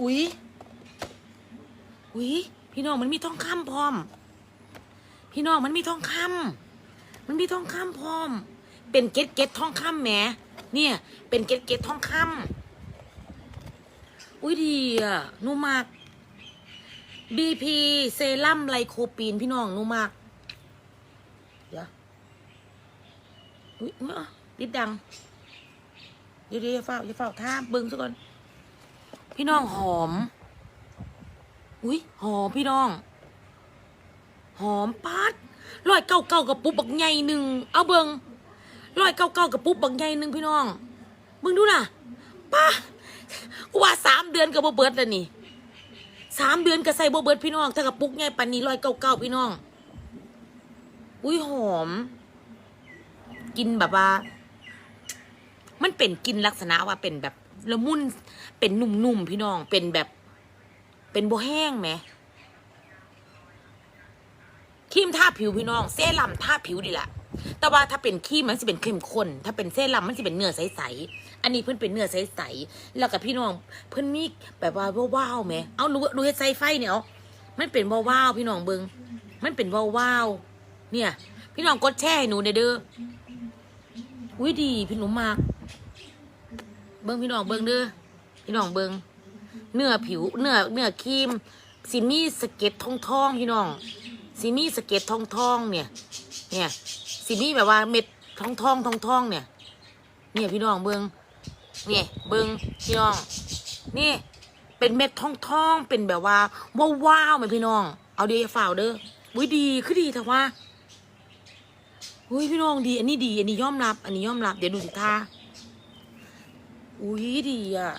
อุ๊ย อุ๊ย พี่น้องมันมีทองคำพร้อม พี่น้องมันมีทองคำมันมีทองคำพร้อม เป็นเก็ดเก็ดทองคำแหมเนี่ย เป็นเก็ดเก็ดทองคำอุ้ยดีอะนูมาก BP เซรั่มไลโคปีนพี่น้องนูมาก เดี๋ยว อุ้ยอุ๊ยอะลิดดัง เดี๋ยวเดี๋ยวอย่าเฝ้าอย่าเฝ้าท่าเบิ้งซะก่อน พี่น้องหอม อุ้ยหอมพี่น้อง หอมปัดร้อยเก้าเก้ากระปุกบักใหญ่หนึ่งเอาเบิงร้อยเก้าเก้ากระปุกบักใหญ่หนึ่งพี่น้องมึงดูนะป้ากูว่าสามเดือนกับโบเบิร์ดแล้วนี่สามเดือนก็ใส่โบเบิร์ดพี่น้องถ้ากระปุ๊กใหญ่ปันนี้ร้อยเก้าเก้าพี่น้อง อุ้ยหอม กินแบบว่า มันเป็นกินลักษณะว่าเป็นแบบ ละมุนเป็นนุ่มๆพี่น้องเป็นแบบ เป็นโบแห้งไหมครีมทาผิวพี่น้องเซรั่มทาผิวดีละแต่ว่าถ้าเป็นครีมมันจะเป็นเข้มข้น ถ้าเป็นเซรั่มมันจะเป็นเนื้อใสๆอันนี้เพิ่อนเป็นเนื้อใสๆแล้วกับพี่น้องเพิ่อนมีแบบว่าว้าวๆไหมเอาหนูหนูเฮ็ดใส่ไฟเนี่ยเอามันเป็นว้าวๆพี่น้องเบิงมันเป็นว้าวๆเนี่ย พี่น้องกดแช่หนูเด้อเด้ออุ้ยดีพี่หนูมาก เบิ้งพี่น้องเบิ้งเด้อพี่น้องเบิ้งเนื้อผิวเนื้อเนื้อครีมสิมีสเก็ดทองทองพี่น้องสิมีสเก็ดทองทองเนี่ย เนี่ยสิมีแบบว่าเม็ดทองทองทองทองเนี่ย เนี่ยพี่น้องเบิ้งเนี่ยเบิ้งพี่น้อง นี่ เป็นเม็ดทองทองเป็นแบบว่าว้าวว้าวไหมพี่น้อง เอาเดียวอย่าฝ่าเด้ออุ้ยดีคือดีแต่ว่าอุ้ยพี่น้องดี อันนี้ดี อันนี้ยอมรับ อันนี้ยอมรับ เดี๋ยวดูสิท่า อุ้ยดีอะ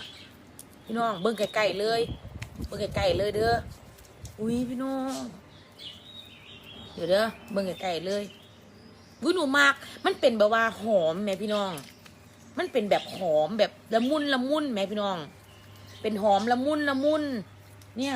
พี่น้องเบิ่งไก่ๆเลย เบิ่งไก่ๆเลยเด้อ อุ้ยพี่น้อง เดี๋ยวเด้อ เบิ่งไก่ๆเลยวุ้ยหนูมาก มันเป็นแบบว่าหอมแม่พี่น้อง มันเป็นแบบหอมแบบละมุนละมุนแม่พี่น้อง เป็นหอมละมุนละมุน เนี่ย